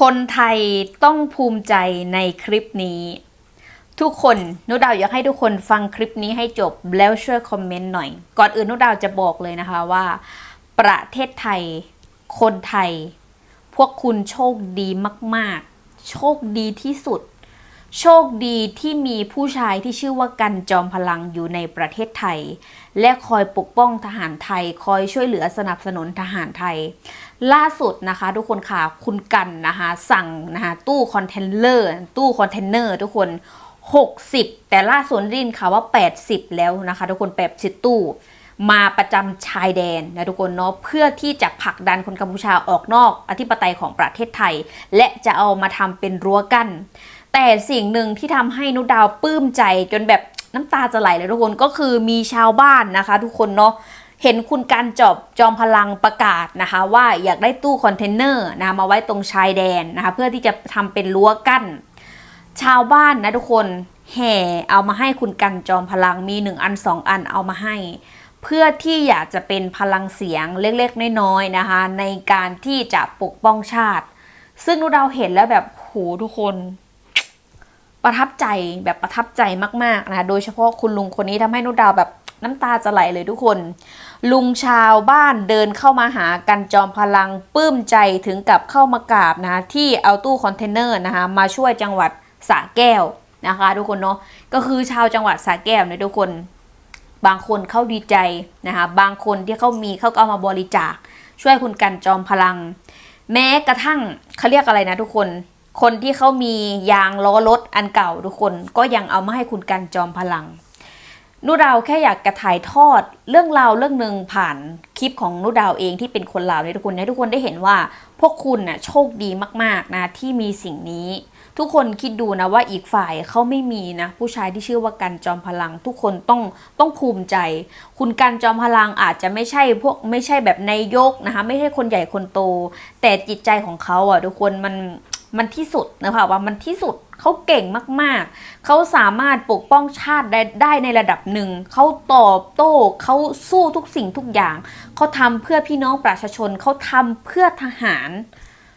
คนไทยต้องภูมิใจในคลิปนี้ ทุกคนนุดาวอยากให้ทุกคนฟังคลิปนี้ให้จบแล้วช่วยคอมเมนต์หน่อย ก่อนอื่นนุดาวจะบอกเลยนะคะว่า ประเทศไทย คนไทย พวกคุณโชคดีมาก ๆ โชคดีที่สุด โชคดีที่มีผู้ชายที่ชื่อว่ากันจอมพลังอยู่ในประเทศไทย และคอยปกป้องทหารไทย คอยช่วยเหลือสนับสนุนทหารไทย ล่าสุดนะคะ ทุกคนค่ะคุณกันนะคะสั่งนะคะตู้คอนเทนเนอร์ตู้คอนเทนเนอร์ทุกคน 60 แต่ล่าสุดได้ยินข่าวว่า 80 แล้วนะคะ ทุกคน80ตู้ มาประจำชายแดนนะทุกคนเนาะเพื่อที่จะผลักดันคนกัมพูชาออกนอกอธิปไตยของประเทศไทย และจะเอามาทำเป็นรั้วกั้นแต่สิ่งหนึ่งที่ทำให้นุดดาวปลื้มใจจนแบบน้ำตาจะไหลเลยทุกคนก็คือมีชาวบ้านนะคะ ทุกคนเนาะ เห็นคุณการจอบจอมพลังประกาศนะคะว่าอยากได้ตู้คอนเทนเนอร์นะมาไว้ตรงชายแดนนะคะเพื่อที่จะทำเป็นรั้วกั้น ชาวบ้านนะทุกคนแห่เอามาให้คุณกันจอมพลังมีหนึ่งอันสองอันเอามาให้ เพื่อที่อยากจะเป็นพลังเสียงเล็กๆ น้อยๆนะคะ ในการที่จะปกป้องชาติ ซึ่งนุดาวเห็นแล้วแบบโหทุกคน ประทับใจแบบประทับใจมากๆนะคะโดยเฉพาะคุณลุงคนนี้ทำให้นุดาวแบบ น้ำตาจะไหลเลยทุกคน ลุงชาวบ้านเดินเข้ามาหากันจอมพลังปลื้มใจถึงกับเข้ามากราบนะคะที่เอาตู้คอนเทนเนอร์นะคะมาช่วยจังหวัดสระแก้วนะคะ ทุกคนเนาะก็คือชาวจังหวัดสระแก้วเนี่ยทุกคนบางคนเข้าดีใจนะคะบางคนที่เขามีเขาก็เอามาบริจาค ช่วยคุณกันจอมพลัง แม้กระทั่งเขาเรียกอะไรนะทุกคน คนที่เขามียางล้อรถอันเก่าทุกคนก็ยังเอามาให้คุณกันจอมพลัง นุดาวแค่อยากกระถ่ายทอดเรื่องราวเรื่องหนึ่งผ่านคลิปของนุดาวเองที่เป็นคนลาวเนี่ยทุกคนให้ทุกคนได้เห็นว่า พวกคุณน่ะโชคดีมากๆนะที่มีสิ่งนี้ ทุกคนคิดดูนะว่าอีกฝ่ายเขาไม่มีนะผู้ชายที่ชื่อว่ากันจอมพลัง ทุกคนต้องต้องภูมิใจ คุณกันจอมพลังอาจจะไม่ใช่พวกไม่ใช่แบบนายกนะคะไม่ใช่คนใหญ่คนโต แต่จิตใจของเขาอะทุกคนมัน มันที่สุดนะคะว่ามันที่สุดเขาเก่งมากๆ เขาสามารถปกป้องชาติได้ได้ในระดับหนึ่ง เขาตอบโต้เขาสู้ทุกสิ่งทุกอย่าง เขาทำเพื่อพี่น้องประชาชน เขาทำเพื่อทหาร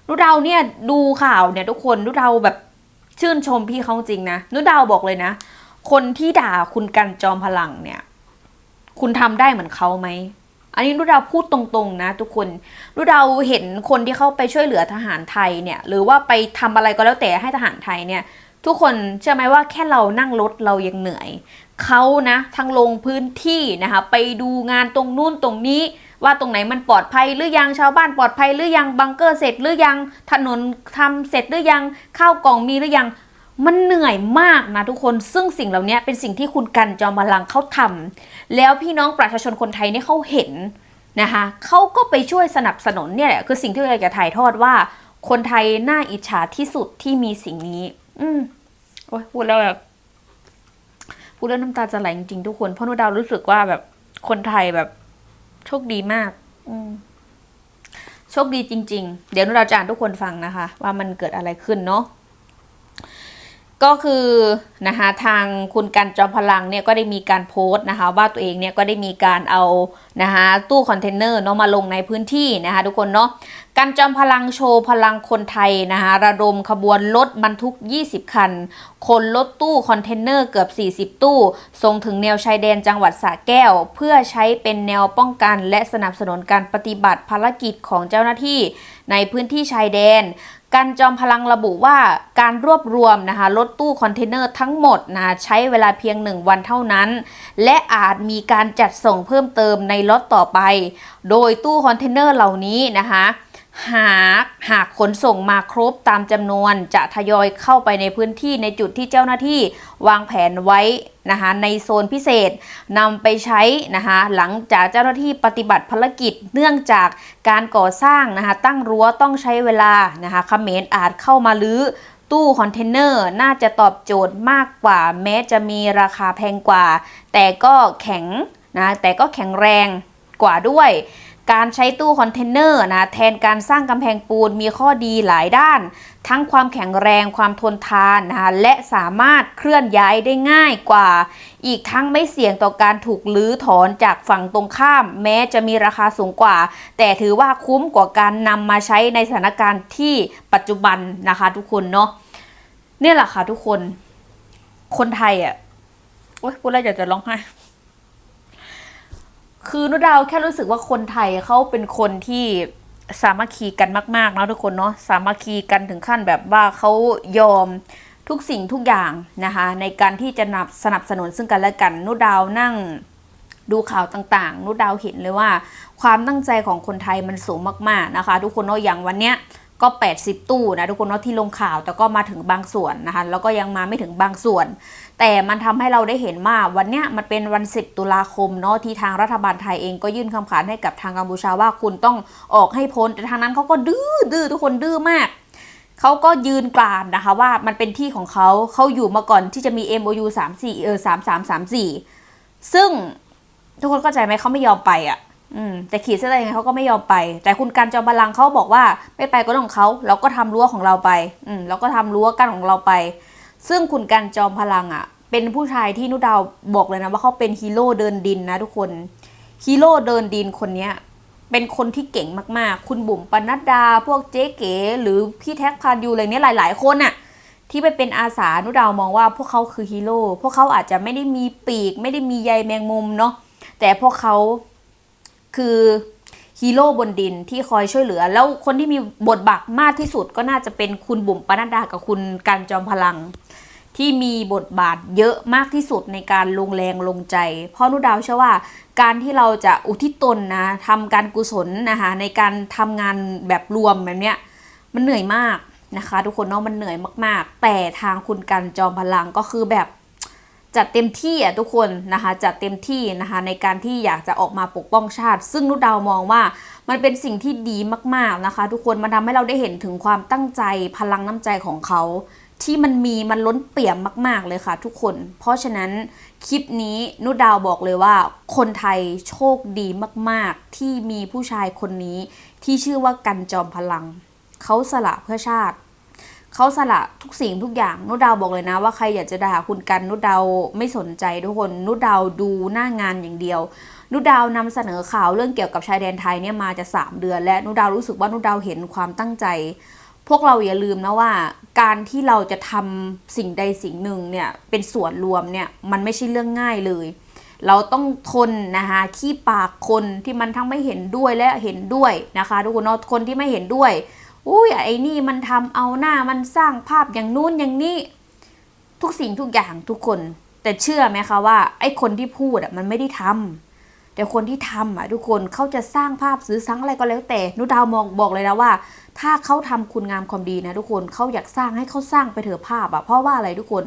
นุดาวเนี่ยดูข่าวเนี่ยทุกคนนุดาวแบบชื่นชมพี่เขาจริงนะนุดาวบอกเลยนะ คนที่ด่าคุณกันจอมพลังเนี่ย คุณทำได้เหมือนเขาไหม อันนี้นุดาวพูดตรงๆนะทุกคนนุดาวเห็นคนที่เข้าไปช่วยเหลือทหารไทยเนี่ยหรือว่าไปทำอะไรก็แล้วแต่ให้ทหารไทยเนี่ยทุกคนเชื่อไหมว่าแค่เรานั่งรถเรายังเหนื่อยเขานะทั้งลงพื้นที่นะคะไปดูงานตรงนู่นตรงนี้ว่าตรงไหนมันปลอดภัยหรือยังชาวบ้านปลอดภัยหรือยังบังเกอร์เสร็จหรือยังถนนทำเสร็จหรือยังข้าวกล่องมีหรือยัง มันเหนื่อยมากนะทุกคนซึ่งสิ่งเหล่านี้เป็นสิ่งที่คุณกันจอมพลังเขาทำแล้วพี่น้องประชาชนคนไทยเนี่ยเขาเห็นนะคะเขาก็ไปช่วยสนับสนุนเนี่ยแหละคือสิ่งที่เราอยากจะถ่ายทอดว่า คนไทยน่าอิจฉาที่สุดที่มีสิ่งนี้ อืมโอ้ยพูดแล้วแบบพูดแล้วน้ำตาจะไหลจริงๆทุกคนเพราะนุดาวรู้สึกว่าแบบคนไทยแบบโชคดีมาก อืมโชคดีจริง ๆ เดี๋ยวนุดาวจะอ่านทุกคนฟังนะคะ ว่ามันเกิดอะไรขึ้นเนาะ ก็คือนะคะทางคุณกันจอมพลังเนี่ยก็ได้มีการโพสต์นะคะว่าตัวเองเนี่ยก็ได้มีการเอานะคะตู้คอนเทนเนอร์เนาะมาลงในพื้นที่นะคะทุกคนเนาะกันจอมพลังโชว์พลังคนไทยนะคะระดมขบวนรถบรรทุก 20 คัน คนรถตู้คอนเทนเนอร์เกือบ 40 ตู้ ส่งถึงแนวชายแดนจังหวัดสระแก้ว เพื่อใช้เป็นแนวป้องกันและสนับสนุนการปฏิบัติภารกิจของเจ้าหน้าที่ในพื้นที่ชายแดน การจอมพลังระบุว่าการรวบรวมนะคะรถตู้คอนเทนเนอร์ทั้งหมดนะใช้เวลาเพียงหนึ่งวันเท่านั้น และอาจมีการจัดส่งเพิ่มเติมในล็อตต่อไป โดยตู้คอนเทนเนอร์เหล่านี้นะคะ หากหากขนส่งมาครบตามจำนวนจะทยอยเข้าไปในพื้นที่ในจุดที่เจ้าหน้าที่วางแผนไว้นะคะในโซนพิเศษนำไปใช้นะคะหลังจากเจ้าหน้าที่ปฏิบัติภารกิจเนื่องจากการก่อสร้างนะคะตั้งรั้วต้องใช้เวลานะคะเขมรอาจเข้ามาลื้อตู้คอนเทนเนอร์น่าจะตอบโจทย์มากกว่า แม้จะมีราคาแพงกว่า แต่ก็แข็งนะแต่ก็แข็งแรงกว่าด้วย การใช้ตู้คอนเทนเนอร์นะแทนการสร้างกำแพงปูนมีข้อดีหลายด้าน ทั้งความแข็งแรงความทนทานนะคะและสามารถเคลื่อนย้ายได้ง่ายกว่า อีกทั้งไม่เสี่ยงต่อการถูกลื้อถอนจากฝั่งตรงข้าม แม้จะมีราคาสูงกว่า แต่ถือว่าคุ้มกว่าการนำมาใช้ในสถานการณ์ที่ปัจจุบันนะคะทุกคนเนาะเนี่ยแหละค่ะทุกคน คนไทยอะ่ะโอ๊ยพูดแล้วอยากจะร้องไห้ คือนุดาวแค่รู้สึกว่าคนไทยเขาเป็นคนที่สามัคคีกันมากๆเนาะทุกคนเนาะสามัคคีกันถึงขั้นแบบว่าเขายอมทุกสิ่งทุกอย่างนะคะในการที่จะนับสนับสนุนซึ่งกันและกันนุดาวนั่งดูข่าวต่างๆ นุดาวเห็นเลยว่า ความตั้งใจของคนไทยมันสูงมากๆนะคะ ทุกคนเนาะอย่างวันเนี้ย ก็ 80 ตู้นะทุกคนเนาะที่ลงข่าว แต่ก็มาถึงบางส่วนนะคะแล้วก็ยังมาไม่ถึงบางส่วน แต่มันทำให้เราได้เห็นว่าวันเนี้ยมันเป็นวัน 10 ตุลาคมเนาะที่ทางรัฐบาลไทยเองก็ยื่นคำขาดให้กับทางกัมพูชาว่าคุณต้องออกให้พ้นแต่ทางนั้นเขาก็ดื้อดื้อทุกคนดื้อมากเขาก็ยืนกรานนะคะว่ามันเป็นที่ของเขาเขาอยู่มาก่อนที่จะมี MOU 3 4เออ3 3 3 4 ซึ่งทุกคนเข้าใจไหมเขาไม่ยอมไปอะ อืมแต่ขีดเส้นอะไรยังไงเขาก็ไม่ยอมไป แต่คุณการจอมพลังเขาบอกว่าไม่ไปก็เรื่องของเขาเราก็ทำรั้วของเราไป อืมเราก็ทำรั้วกั้นของเราไป ซึ่งคุณการจอมพลังอะ เป็นผู้ชายที่นุดาวบอกเลยนะว่าเขาเป็นฮีโร่เดินดินนะทุกคนฮีโร่เดินดินคนเนี้ยเป็นคนที่เก่งมากๆ คุณบุ๋มปนัดดา พวกเจ๊เก๋ หรือพี่แท็กพานยูอะไรเนี้ยหลาย ๆ คนน่ะที่ไปเป็นอาสานุดาวมองว่าพวกเขาคือฮีโร่พวกเขาอาจจะไม่ได้มีปีก ไม่ได้มีใยแมงมุมเนาะแต่พวกเขา คือฮีโร่บนดินที่คอยช่วยเหลือ แล้วคนที่มีบทบาทมากที่สุดก็น่าจะเป็นคุณบุ๋มปนัดดากับคุณการจอมพลัง ที่มีบทบาทเยอะมากที่สุดในการลงแรงลงใจ เพราะนุดาวเชื่อว่า การที่เราจะอุทิศตนนะทำการกุศลนะคะในการทำงานแบบรวมแบบเนี้ยมันเหนื่อยมากนะคะ ทุกคนเนาะมันเหนื่อยมาก ๆ แต่ทางคุณกันจอมพลังก็คือแบบ จัดเต็มที่อะทุกคนนะคะจัดเต็มที่นะคะในการที่อยากจะออกมาปกป้องชาติ ซึ่งนุดดาวมองว่ามันเป็นสิ่งที่ดีมากๆนะคะ ทุกคนมันทำให้เราได้เห็นถึงความตั้งใจพลังน้ำใจของเขาที่มันมีมันล้นเปี่ยมมาก ๆ เลยค่ะทุกคน เพราะฉะนั้นคลิปนี้นุดาวบอกเลยว่า คนไทยโชคดีมาก ๆ ที่มีผู้ชายคนนี้ที่ชื่อว่ากันจอมพลัง เขาสละเพื่อชาติ เขาสละทุกสิ่งทุกอย่างนุดดาวบอกเลยนะ ว่าใครอยากจะด่าคุณกันนุดดาวไม่สนใจทุกคนนุดดาวดูหน้างานอย่างเดียวนุดดาวนำเสนอข่าวเรื่องเกี่ยวกับชายแดนไทยเนี่ยมาจะสามเดือน และนุดดาวรู้สึกว่านุดดาวเห็นความตั้งใจ พวกเราอย่าลืมนะว่า การที่เราจะทำสิ่งใดสิ่งหนึ่งเนี่ยเป็นส่วนรวมเนี่ยมันไม่ใช่เรื่องง่ายเลย เราต้องทนนะคะขี้ปากคนที่มันทั้งไม่เห็นด้วยและเห็นด้วยนะคะ ทุกคนเนาะคนที่ไม่เห็นด้วย อุ้ยไอ้นี่มันทำเอาหน้ามันสร้างภาพอย่างนู้นอย่างนี้ ทุกสิ่งทุกอย่างทุกคน แต่เชื่อไหมคะว่าไอ้คนที่พูดอะมันไม่ได้ทำแต่คนที่ทำอะทุกคนเขาจะสร้างภาพซื้อสังอะไรก็แล้วแต่นุดาวมองบอกเลยนะว่า ถ้าเขาทำคุณงามความดีนะทุกคนเขาอยากสร้างให้เขาสร้างไปเถอะภาพอะเพราะว่าอะไรทุกคน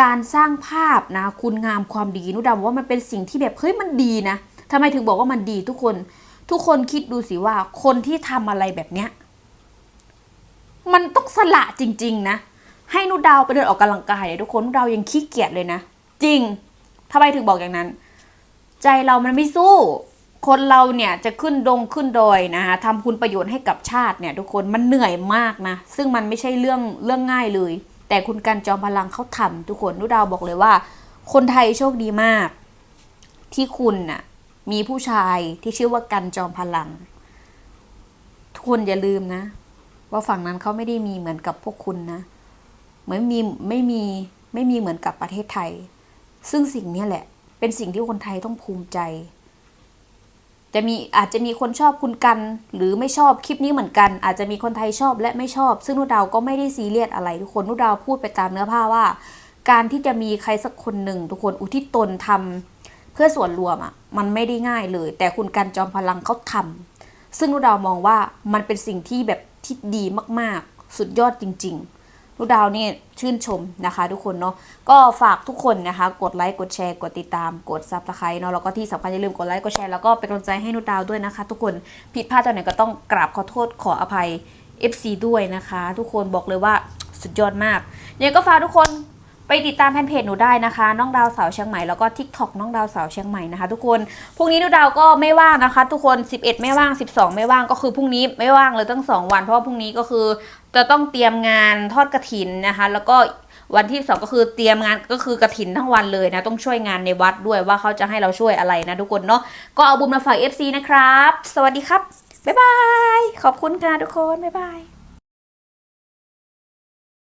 การสร้างภาพนะ คุณงามความดีนุดาวว่ามันเป็นสิ่งที่แบบเฮ้ยมันดีนะทำไมถึงบอกว่ามันดีทุกคน ทุกคนคิดดูสิว่าคนที่ทำอะไรแบบเนี้ย มันต้องสละจริง ๆ นะ ให้นุดาวไปเดินออกกำลังกายเนี่ยทุกคนนุดาวยังขี้เกียจเลยนะ จริงทำไมถึงบอกอย่างนั้น ใจเรามันไม่สู้ คนเราเนี่ยจะขึ้นดงขึ้นดอยนะคะทำคุณประโยชน์ให้กับชาติเนี่ย ทุกคนมันเหนื่อยมากนะ ซึ่งมันไม่ใช่เรื่องเรื่องง่ายเลย แต่คุณกันจอมพลังเขาทำทุกคนนุดาวบอกเลยว่า คนไทยโชคดีมาก ที่คุณน่ะมีผู้ชายที่ชื่อว่ากันจอมพลังทุกคนอย่าลืมนะ ว่าฝั่งนั้นเขาไม่ได้มีเหมือนกับพวกคุณนะเหมือนมีไม่มีไม่มีเหมือนกับประเทศไทย ซึ่งสิ่งนี้แหละ เป็นสิ่งที่คนไทยต้องภูมิใจ จะมีอาจจะมีคนชอบคุณกัน หรือไม่ชอบคลิปนี้เหมือนกัน อาจจะมีคนไทยชอบและไม่ชอบ ซึ่งนุดาวก็ไม่ได้ซีเรียสอะไร ทุกคนนุดาวพูดไปตามเนื้อผ้าว่า การที่จะมีใครสักคนหนึ่งทุกคนอุทิศตนทำเพื่อส่วนรวมอะ่ะมันไม่ได้ง่ายเลย แต่คุณกันจอมพลังเขาทำซึ่งนุดาวมองว่ามันเป็นสิ่งที่แบบ ที่ดีมากๆ สุดยอดจริงๆนุดาวนี่ชื่นชมนะคะทุกคนเนาะก็ฝากทุกคนนะคะ กดไลค์กดแชร์กดติดตามกดซับสไครต์เนาะแล้วก็ที่สำคัญอย่าลืมกดไลค์กดแชร์แล้วก็เป็นกำลังใจให้นุดาวด้วยนะคะ ทุกคนผิดพลาดตอนไหนก็ต้องกราบขอโทษขออภัย FC ด้วยนะคะ ทุกคนบอกเลยว่าสุดยอดมากยังก็ฝากทุกคน ไปติดตามแฟนเพจหนูได้นะคะ น้องดาวสาวเชียงใหม่แล้วก็ TikTok น้องดาวสาวเชียงใหม่นะคะ ทุกคนพรุ่งนี้หนูดาวก็ไม่ว่างนะคะ ทุกคน 11 ไม่ว่าง 12 ไม่ว่างก็คือพรุ่งนี้ไม่ว่างเลยตั้ง 2 วันเพราะว่าพรุ่งนี้ก็คือจะต้องเตรียมงานทอดกระถินนะคะ แล้วก็วันที่สองก็คือเตรียมงานก็คือกระถินทั้งวันเลยนะ ต้องช่วยงานในวัดด้วยว่าเขาจะให้เราช่วยอะไรนะทุกคนเนาะก็เอาบุญมาฝาก FC นะครับ สวัสดีครับบ๊ายบายขอบคุณค่ะทุกคนบ๊ายบาย